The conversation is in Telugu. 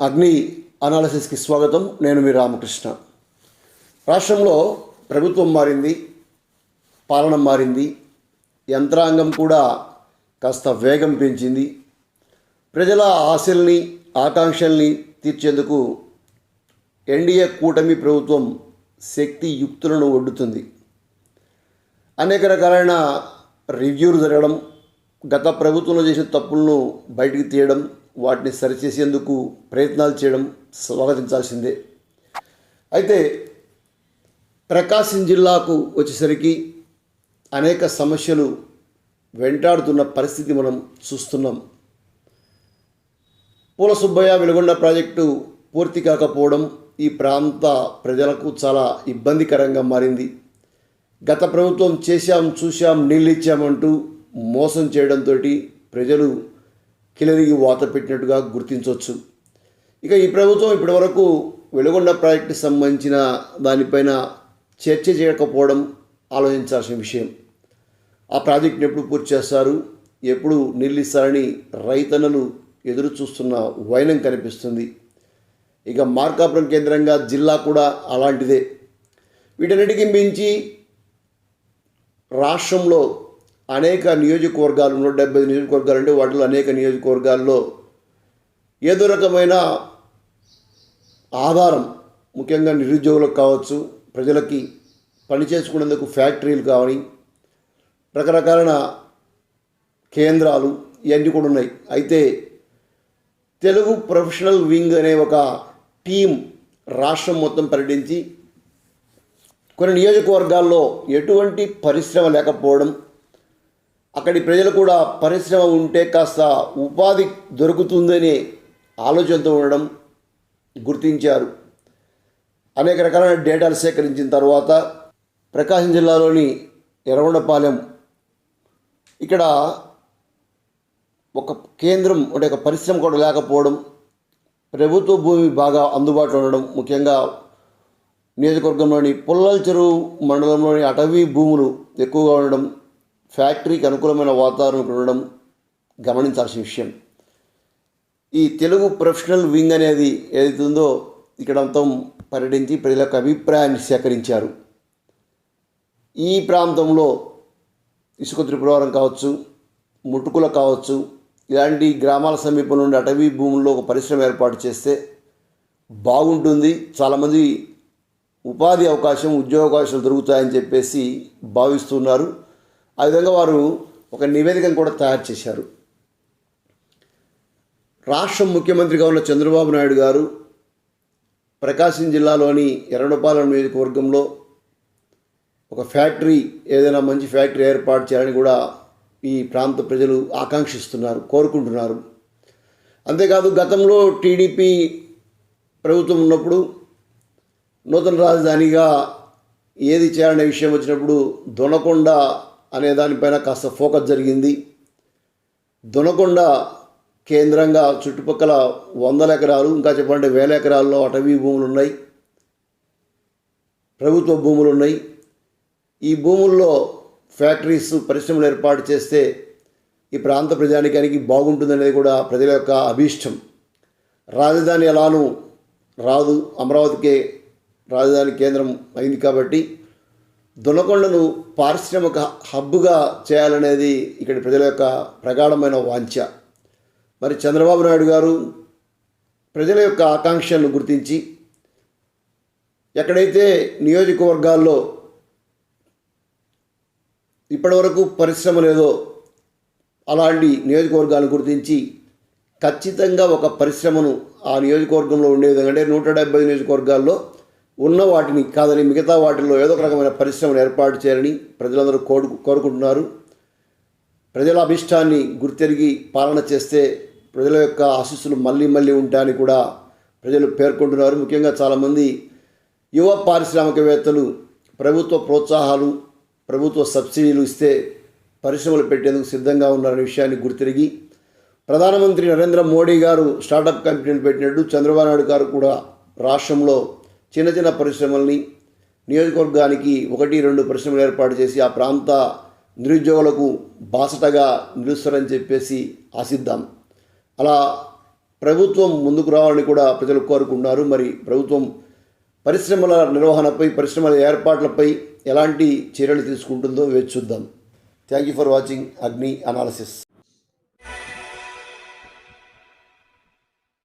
అగ్ని అనాలసిస్కి స్వాగతం. నేను మీ రామకృష్ణ. రాష్ట్రంలో ప్రభుత్వం మారింది పాలన మారింది యంత్రాంగం కూడా కాస్త వేగం పెంచింది. ప్రజల ఆశల్ని ఆకాంక్షల్ని తీర్చేందుకు ఎన్డీఏ కూటమి ప్రభుత్వం శక్తి యుక్తులను ఒడ్డుతుంది. అనేక రకాలైన రివ్యూలు జరగడం గత ప్రభుత్వంలో చేసిన తప్పులను బయటికి తీయడం వాటిని సరిచేసేందుకు ప్రయత్నాలు చేయడం స్వాగతించాల్సిందే. అయితే ప్రకాశం జిల్లాకు వచ్చేసరికి అనేక సమస్యలు వెంటాడుతున్న పరిస్థితి మనం చూస్తున్నాం. పూల సుబ్బయ్య వెలుగొండ ప్రాజెక్టు పూర్తి కాకపోవడం ఈ ప్రాంత ప్రజలకు చాలా ఇబ్బందికరంగా మారింది. గత ప్రభుత్వం చేశాం చూశాం నీళ్ళు ఇచ్చామంటూ మోసం చేయడంతో ప్రజలు కిలరిగి వాత పెట్టినట్టుగా గుర్తించవచ్చు. ఇక ఈ ప్రభుత్వం ఇప్పటివరకు వెలుగొండ ప్రాజెక్టుకి సంబంధించిన దానిపైన చర్చ చేయకపోవడం ఆలోచించాల్సిన విషయం. ఆ ప్రాజెక్టుని ఎప్పుడు పూర్తి చేస్తారు? ఎప్పుడు నీళ్ళు రైతన్నలు ఎదురు చూస్తున్న వైనం కనిపిస్తుంది. ఇక మార్కాపురం కేంద్రంగా జిల్లా కూడా అలాంటిదే. వీటన్నిటికీ మించి రాష్ట్రంలో అనేక నియోజకవర్గాలు నూట డెబ్బై నియోజకవర్గాలు అంటే వాటిలో అనేక నియోజకవర్గాల్లో ఏదో రకమైన ఆధారం ముఖ్యంగా నిరుద్యోగులకు కావచ్చు ప్రజలకి పని చేసుకునేందుకు ఫ్యాక్టరీలు కావని రకరకాలైన కేంద్రాలు ఇవన్నీ కూడా ఉన్నాయి. అయితే తెలుగు ప్రొఫెషనల్ వింగ్ అనే ఒక టీం రాష్ట్రం మొత్తం పర్యటించి కొన్ని నియోజకవర్గాల్లో ఎటువంటి పరిశ్రమ లేకపోవడం అక్కడి ప్రజలు కూడా పరిశ్రమ ఉంటే కాస్త ఉపాధి దొరుకుతుందనే ఆలోచనతో ఉండడం గుర్తించారు. అనేక రకాలైన డేటాలు సేకరించిన తర్వాత ప్రకాశం జిల్లాలోని ఎర్రగొండపాలెం ఇక్కడ ఒక కేంద్రం అంటే ఒక పరిశ్రమ కూడా లేకపోవడం ప్రభుత్వ భూమి బాగా అందుబాటులో ఉండడం ముఖ్యంగా నియోజకవర్గంలోని పుల్లల చెరువు మండలంలోని అటవీ భూములు ఎక్కువగా ఉండడం ఫ్యాక్టరీకి అనుకూలమైన వాతావరణం ఉండడం గమనించాల్సిన విషయం. ఈ తెలుగు ప్రొఫెషనల్ వింగ్ అనేది ఏదైతుందో ఇక్కడ అంతా పర్యటించి ప్రజల యొక్క అభిప్రాయాన్ని సేకరించారు. ఈ ప్రాంతంలో ఇసుక త్రిపురవరం కావచ్చు ముటుకుల కావచ్చు ఇలాంటి గ్రామాల సమీపం నుండి అటవీ భూముల్లో ఒక పరిశ్రమ ఏర్పాటు చేస్తే బాగుంటుంది. చాలామంది ఉపాధి అవకాశం ఉద్యోగ అవకాశాలు దొరుకుతాయని చెప్పేసి భావిస్తున్నారు. ఆ విధంగా వారు ఒక నివేదికను కూడా తయారు చేశారు. రాష్ట్ర ముఖ్యమంత్రిగా ఉన్న చంద్రబాబు నాయుడు గారు ప్రకాశం జిల్లాలోని ఎర్రడపాలెం నియోజకవర్గంలో ఒక ఫ్యాక్టరీ ఏదైనా మంచి ఫ్యాక్టరీ ఏర్పాటు చేయాలని కూడా ఈ ప్రాంత ప్రజలు ఆకాంక్షిస్తున్నారు కోరుకుంటున్నారు. అంతేకాదు గతంలో టీడీపీ ప్రభుత్వం ఉన్నప్పుడు నూతన రాజధానిగా ఏది చేయాలనే విషయం వచ్చినప్పుడు దొనకొండ అనే దానిపైన కాస్త ఫోకస్ జరిగింది. దొనకొండ కేంద్రంగా చుట్టుపక్కల వందల ఎకరాలు ఇంకా చెప్పాలంటే వేల ఎకరాల్లో అటవీ భూములు ఉన్నాయి ప్రభుత్వ భూములు ఉన్నాయి ఈ భూముల్లో ఫ్యాక్టరీస్ పరిశ్రమలు ఏర్పాటు చేస్తే ఈ ప్రాంత ప్రజానికానికి బాగుంటుందనేది కూడా ప్రజల యొక్క అభీష్టం. రాజధాని ఎలానూ రాదు. అమరావతికే రాజధాని కేంద్రం అయింది కాబట్టి దొనకొండను పారిశ్రామిక హబ్బుగా చేయాలనేది ఇక్కడి ప్రజల యొక్క ప్రగాఢమైన వాంఛ. మరి చంద్రబాబు నాయుడు గారు ప్రజల యొక్క ఆకాంక్షలను గుర్తించి ఎక్కడైతే నియోజకవర్గాల్లో ఇప్పటివరకు పరిశ్రమ లేదో అలాంటి నియోజకవర్గాలను గుర్తించి ఖచ్చితంగా ఒక పరిశ్రమను ఆ నియోజకవర్గంలో ఉండే విధంగా అంటే నూట డెబ్బై నియోజకవర్గాల్లో ఉన్న వాటిని కాదని మిగతా వాటిల్లో ఏదో ఒక రకమైన పరిశ్రమను ఏర్పాటు చేయాలని ప్రజలందరూ కోరు కోరుకుంటున్నారు. ప్రజల అభిష్టాన్ని గుర్తెరిగి పాలన చేస్తే ప్రజల యొక్క ఆశీస్సులు మళ్ళీ మళ్ళీ ఉంటాయని కూడా ప్రజలు పేర్కొంటున్నారు. ముఖ్యంగా చాలామంది యువ పారిశ్రామికవేత్తలు ప్రభుత్వ ప్రోత్సాహాలు ప్రభుత్వ సబ్సిడీలు ఇస్తే పరిశ్రమలు పెట్టేందుకు సిద్ధంగా ఉన్నారనే విషయాన్ని గుర్తిరిగి ప్రధానమంత్రి నరేంద్ర మోడీ గారు స్టార్టప్ కంపెనీలు పెట్టినట్టు చంద్రబాబు నాయుడు గారు కూడా రాష్ట్రంలో చిన్న చిన్న పరిశ్రమల్ని నియోజకవర్గానికి ఒకటి రెండు పరిశ్రమలు ఏర్పాటు చేసి ఆ ప్రాంత నిరుద్యోగులకు బాసటగా నిలుస్తారని చెప్పేసి ఆశిద్దాం. అలా ప్రభుత్వం ముందుకు రావాలని కూడా ప్రజలు కోరుకుంటున్నారు. మరి ప్రభుత్వం పరిశ్రమల నిర్వహణపై పరిశ్రమల ఏర్పాట్లపై ఎలాంటి చర్యలు తీసుకుంటుందో వేచి చూద్దాం. Thank you for watching Agni analysis